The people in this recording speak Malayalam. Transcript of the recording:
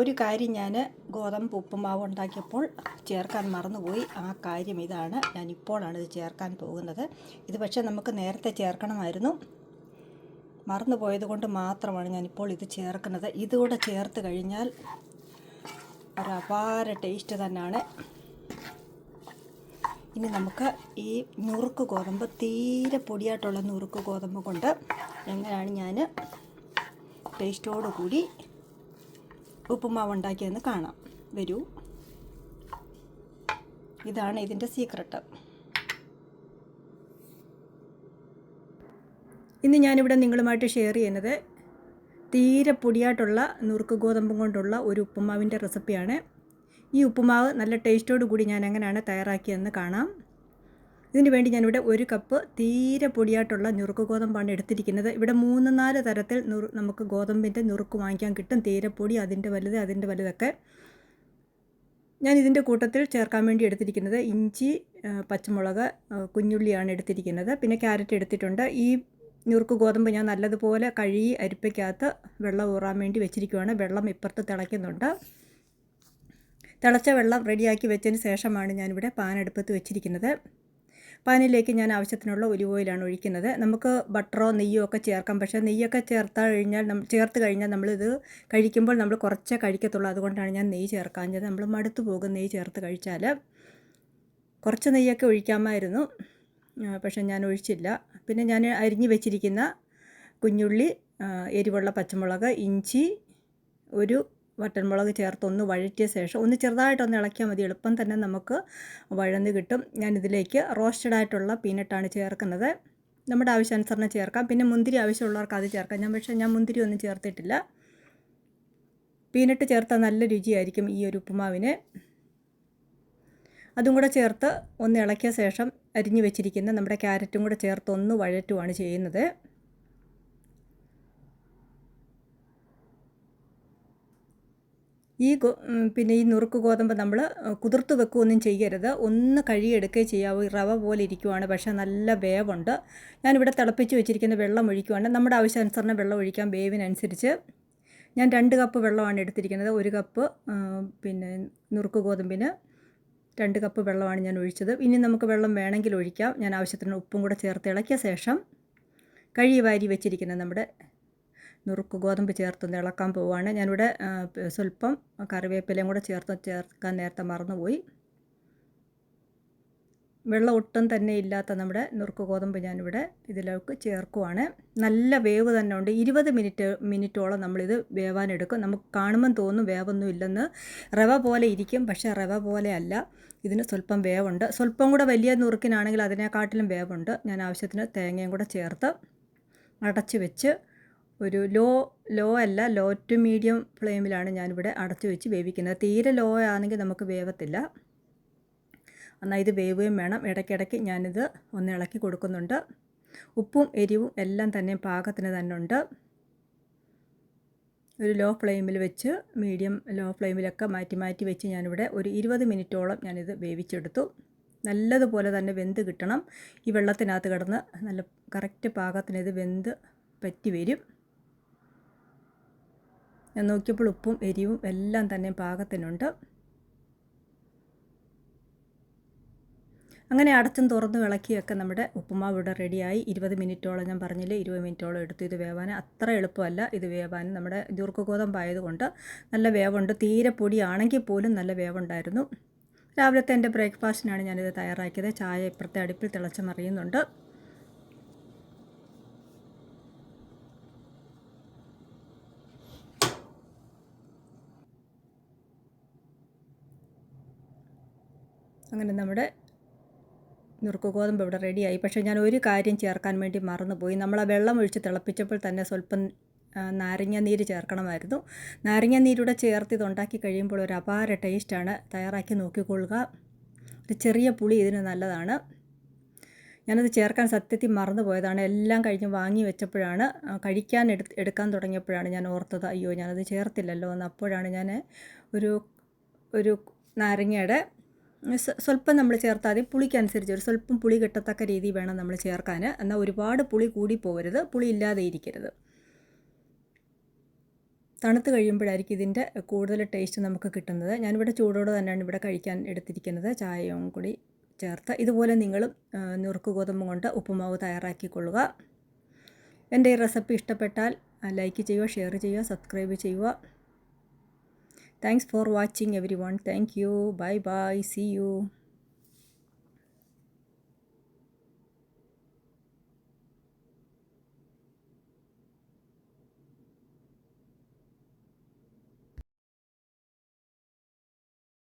ഒരു കാര്യം ഞാൻ ഗോതമ്പ് ഉപ്പുമാവ് ഉണ്ടാക്കിയപ്പോൾ ചേർക്കാൻ മറന്നുപോയി. ആ കാര്യം ഇതാണ്. ഞാൻ ഇപ്പോഴാണ് ഇത് ചേർക്കാൻ പോകുന്നത്. ഇത് പക്ഷേ നമുക്ക് നേരത്തെ ചേർക്കണമായിരുന്നു. മറന്നു പോയത് കൊണ്ട് മാത്രമാണ് ഞാനിപ്പോൾ ഇത് ചേർക്കുന്നത്. ഇതുകൂടെ ചേർത്ത് കഴിഞ്ഞാൽ ഒരു അപാര ടേസ്റ്റ് തന്നെയാണ്. ഇനി നമുക്ക് ഈ നുറുക്ക് ഗോതമ്പ് തീരെ പൊടിയായിട്ടുള്ള നുറുക്ക് ഗോതമ്പ് കൊണ്ട് എങ്ങനെയാണ് ഞാൻ ടേസ്റ്റോടു കൂടി ഉപ്പുമാവ് ഉണ്ടാക്കിയതെന്ന് കാണാം. വരൂ. ഇതാണ് ഇതിന്റെ സീക്രട്ട് ഇന്ന് ഞാനിവിടെ നിങ്ങളുമായിട്ട് ഷെയർ ചെയ്യുന്നത് തീരെ പൊടിയായിട്ടുള്ള നുറുക്ക് ഗോതമ്പും കൊണ്ടുള്ള ഒരു ഉപ്പുമാവിന്റെ റെസിപ്പിയാണ് ഈ ഉപ്പുമാവ് നല്ല ടേസ്റ്റോടു കൂടി ഞാൻ എങ്ങനെയാണ് തയ്യാറാക്കിയതെന്ന് കാണാം. ഇതിന് വേണ്ടി ഞാനിവിടെ ഒരു കപ്പ് തീരെ പൊടിയായിട്ടുള്ള നുറുക്ക് ഗോതമ്പാണ് എടുത്തിരിക്കുന്നത്. ഇവിടെ മൂന്ന് നാല് തരത്തിൽ നുറു നമുക്ക് ഗോതമ്പിന്റെ നുറുക്ക് വാങ്ങിക്കാൻ കിട്ടും. തീരെ പൊടി അതിന്റെ വലുത് അതിന്റെ വലുതൊക്കെ. ഞാൻ ഇതിന്റെ കൂട്ടത്തിൽ ചേർക്കാൻ വേണ്ടി എടുത്തിരിക്കുന്നത് ഇഞ്ചി പച്ചമുളക് കുഞ്ഞുള്ളിയാണ് എടുത്തിരിക്കുന്നത്. പിന്നെ ക്യാരറ്റ് എടുത്തിട്ടുണ്ട്. ഈ നുറുക്ക് ഗോതമ്പ് ഞാൻ നല്ലതുപോലെ കഴുകി അരിപ്പയ്ക്കകത്ത് വെള്ളം ഊറാൻ വേണ്ടി വെച്ചിരിക്കുകയാണ് വെള്ളം ഇപ്പുറത്ത് തിളയ്ക്കുന്നുണ്ട്. തിളച്ച വെള്ളം റെഡിയാക്കി വെച്ചതിന് ശേഷമാണ് ഞാനിവിടെ പാനെടുപ്പത്ത് വെച്ചിരിക്കുന്നത്. പാനിലേക്ക് ഞാൻ ആവശ്യത്തിനുള്ള ഒലിവ് ഓയിലാണ് ഒഴിക്കുന്നത്. നമുക്ക് ബട്ടറോ നെയ്യോ ഒക്കെ ചേർക്കാം. പക്ഷേ നെയ്യൊക്കെ ചേർത്താ കഴിഞ്ഞാൽ നമ്മൾ ചേർത്ത് കഴിഞ്ഞാൽ നമ്മളിത് കഴിക്കുമ്പോൾ നമ്മൾ കുറച്ചേ കഴിക്കത്തുള്ളൂ. അതുകൊണ്ടാണ് ഞാൻ നെയ്യ് ചേർക്കാഞ്ഞത്. നമ്മൾ മടുത്തു പോകും നെയ്യ് ചേർത്ത് കഴിച്ചാൽ കുറച്ച് നെയ്യൊക്കെ ഒഴിക്കാമായിരുന്നു. പക്ഷേ ഞാൻ ഒഴിച്ചില്ല. പിന്നെ ഞാൻ അരിഞ്ഞു വെച്ചിരിക്കുന്ന കുഞ്ഞുള്ളി എരിവുള്ള പച്ചമുളക് ഇഞ്ചി ഒരു വട്ടൻമുളക് ചേർത്ത് ഒന്ന് വഴറ്റിയ ശേഷം ഒന്ന് ചെറുതായിട്ടൊന്ന് ഇളക്കിയാൽ മതി. എളുപ്പം തന്നെ നമുക്ക് വഴന്ന് കിട്ടും. ഞാനിതിലേക്ക് റോസ്റ്റഡ് ആയിട്ടുള്ള പീനട്ടാണ് ചേർക്കുന്നത്. നമ്മുടെ ആവശ്യാനുസരണം ചേർക്കാം. പിന്നെ മുന്തിരി ആവശ്യമുള്ളവർക്ക് അത് ചേർക്കാം. ഞാൻ പക്ഷേ ഞാൻ മുന്തിരി ഒന്നും ചേർത്തിട്ടില്ല. പീനട്ട് ചേർത്താൽ നല്ല രുചിയായിരിക്കും ഈ ഒരു ഉപ്പുമാവിന്. അതും കൂടെ ചേർത്ത് ഒന്ന് ഇളക്കിയ ശേഷം അരിഞ്ഞു വെച്ചിരിക്കുന്ന നമ്മുടെ ക്യാരറ്റും കൂടെ ചേർത്ത് ഒന്ന് വഴറ്റുവാണ് ചെയ്യുന്നത്. ഈ പിന്നെ ഈ നുറുക്ക് ഗോതമ്പ് നമ്മൾ കുതിർത്ത് വെക്കുകയൊന്നും ചെയ്യരുത്. ഒന്ന് കഴുകിയെടുക്കുകയും ചെയ്യാവൂ. റവ പോലെ ഇരിക്കുവാണ്. പക്ഷേ നല്ല വേവുണ്ട്. ഞാനിവിടെ തിളപ്പിച്ച് വെച്ചിരിക്കുന്ന വെള്ളം ഒഴിക്കുവാണ്. നമ്മുടെ ആവശ്യാനുസരണം വെള്ളം ഒഴിക്കാം വേവിനനുസരിച്ച് ഞാൻ രണ്ട് കപ്പ് വെള്ളമാണ് എടുത്തിരിക്കുന്നത്. ഒരു കപ്പ് പിന്നെ നുറുക്ക് ഗോതമ്പിന് രണ്ട് കപ്പ് വെള്ളമാണ് ഞാൻ ഒഴിച്ചത്. ഇനി നമുക്ക് വെള്ളം വേണമെങ്കിൽ ഒഴിക്കാം. ഞാൻ ആവശ്യത്തിന് ഉപ്പും കൂടെ ചേർത്ത് ഇളക്കിയ ശേഷം കഴുകി വാരി വെച്ചിരിക്കുന്നത് നമ്മുടെ നുറുക്ക് ഗോതമ്പ് ചേർത്തൊന്ന് ഇളക്കാൻ പോവുകയാണ് ഞാനിവിടെ സ്വല്പം കറിവേപ്പിലയും കൂടെ ചേർത്ത് ചേർക്കാൻ നേരത്തെ മറന്നുപോയി. വെള്ളം ഒട്ടും തന്നെ ഇല്ലാത്ത നമ്മുടെ നുറുക്ക് ഗോതമ്പ് ഞാനിവിടെ ഇതിലേക്ക് ചേർക്കുവാണ്. നല്ല വേവ് തന്നെ ഉണ്ട്. ഇരുപത് മിനിറ്റ് മിനിറ്റോളം നമ്മളിത് വേവാനെടുക്കും. നമുക്ക് കാണുമ്പം തോന്നും വേവൊന്നും ഇല്ലെന്ന്. റവ പോലെ ഇരിക്കും പക്ഷേ റവ പോലെ അല്ല. ഇതിന് സ്വല്പം വേവുണ്ട്. സ്വല്പം കൂടെ വലിയ നുറുക്കിനാണെങ്കിൽ അതിനെക്കാട്ടിലും വേവുണ്ട്. ഞാൻ ആവശ്യത്തിന് തേങ്ങയും കൂടെ ചേർത്ത് അടച്ച് വെച്ച് ഒരു ലോ ലോ അല്ല ലോ ടു മീഡിയം ഫ്ലെയിമിലാണ് ഞാനിവിടെ അടച്ചു വെച്ച് വേവിക്കുന്നത്. തീരെ ലോ ആണെങ്കിൽ നമുക്ക് വേവത്തില്ല. എന്നാൽ ഇത് വേവുകയും വേണം. ഇടയ്ക്കിടയ്ക്ക് ഞാനിത് ഒന്ന് ഇളക്കി കൊടുക്കുന്നുണ്ട്. ഉപ്പും എരിവും എല്ലാം തന്നെ പാകത്തിന് തന്നെ ഉണ്ട്. ഒരു ലോ ഫ്ലെയിമിൽ വെച്ച് മീഡിയം ലോ ഫ്ലെയിമിലൊക്കെ മാറ്റി മാറ്റി വെച്ച് ഞാനിവിടെ ഒരു ഇരുപത് മിനിറ്റോളം ഞാനിത് വേവിച്ചെടുത്തു. നല്ലതുപോലെ തന്നെ വെന്ത് കിട്ടണം. ഈ വെള്ളത്തിനകത്ത് കിടന്ന് നല്ല കറക്റ്റ് പാകത്തിന് ഇത് വെന്ത് പറ്റി വരും. ഞാൻ നോക്കിയപ്പോൾ ഉപ്പും എരിവും എല്ലാം തന്നെ പാകത്തിനുണ്ട്. അങ്ങനെ അടച്ചും തുറന്നും ഇളക്കിയൊക്കെ നമ്മുടെ ഉപ്പുമാവ് ഇവിടെ റെഡിയായി. ഇരുപത് മിനിറ്റോളം ഞാൻ പറഞ്ഞില്ലേ ഇരുപത് മിനിറ്റോളം എടുത്തു ഇത് വേവാൻ. അത്ര എളുപ്പമല്ല ഇത് വേവാൻ. നമ്മുടെ ദീർഘഗോതമ്പായതുകൊണ്ട് നല്ല വേവുണ്ട്. തീരെ പൊടിയാണെങ്കിൽ പോലും നല്ല വേവുണ്ടായിരുന്നു. രാവിലത്തെ എന്റെ ബ്രേക്ക്ഫാസ്റ്റിനാണ് ഞാനിത് തയ്യാറാക്കിയത്. ചായ ഇപ്പുറത്തെ അടുപ്പിൽ തിളച്ച് മറിയുന്നുണ്ട്. അങ്ങനെ നമ്മുടെ നുറുക്ക് ഗോതമ്പ് ഇവിടെ റെഡിയായി. പക്ഷേ ഞാൻ ഒരു കാര്യം ചേർക്കാൻ വേണ്ടി മറന്നുപോയി. നമ്മൾ ആ വെള്ളം ഒഴിച്ച് തിളപ്പിച്ചപ്പോൾ തന്നെ സ്വല്പം നാരങ്ങ നീര് ചേർക്കണമായിരുന്നു. നാരങ്ങ നീരൂടെ ചേർത്ത് ഇതുണ്ടാക്കി കഴിയുമ്പോൾ ഒരു അപാര ടേസ്റ്റാണ്. തയ്യാറാക്കി നോക്കിക്കൊള്ളുക. ഒരു ചെറിയ പുളി ഇതിന് നല്ലതാണ്. ഞാനത് ചേർക്കാൻ സത്യത്തിൽ മറന്നു പോയതാണ് എല്ലാം കഴിഞ്ഞ് വാങ്ങി വെച്ചപ്പോഴാണ് കഴിക്കാൻ എടു എടുക്കാൻ തുടങ്ങിയപ്പോഴാണ് ഞാൻ ഓർത്തത് അയ്യോ ഞാനത് ചേർത്തില്ലല്ലോ എന്ന്. അപ്പോഴാണ് ഞാൻ ഒരു ഒരു നാരങ്ങയുടെ സ്വല്പം നമ്മൾ ചേർത്താൽ മതി പുളിക്കനുസരിച്ച് ഒരു സ്വല്പം പുളി കിട്ടത്തക്ക രീതി വേണം നമ്മൾ ചേർക്കാൻ എന്നാൽ ഒരുപാട് പുളി കൂടി പോകരുത് പുളി ഇല്ലാതെ ഇരിക്കരുത്. തണുത്ത് കഴിയുമ്പോഴായിരിക്കും ഇതിന്റെ കൂടുതൽ ടേസ്റ്റ് നമുക്ക് കിട്ടുന്നത്. ഞാനിവിടെ ചൂടോടെ തന്നെയാണ് ഇവിടെ കഴിക്കാൻ എടുത്തിരിക്കുന്നത്. ചായയും കൂടി ചേർത്ത് ഇതുപോലെ നിങ്ങളും നുറുക്ക് ഗോതമ്പ് കൊണ്ട് ഉപ്പുമാവ് തയ്യാറാക്കിക്കൊള്ളുക. എന്റെ ഈ റെസിപ്പി ഇഷ്ടപ്പെട്ടാൽ ലൈക്ക് ചെയ്യുക ഷെയർ ചെയ്യുക സബ്സ്ക്രൈബ് ചെയ്യുക. Thanks for watching everyone. Thank you. Bye bye. See you.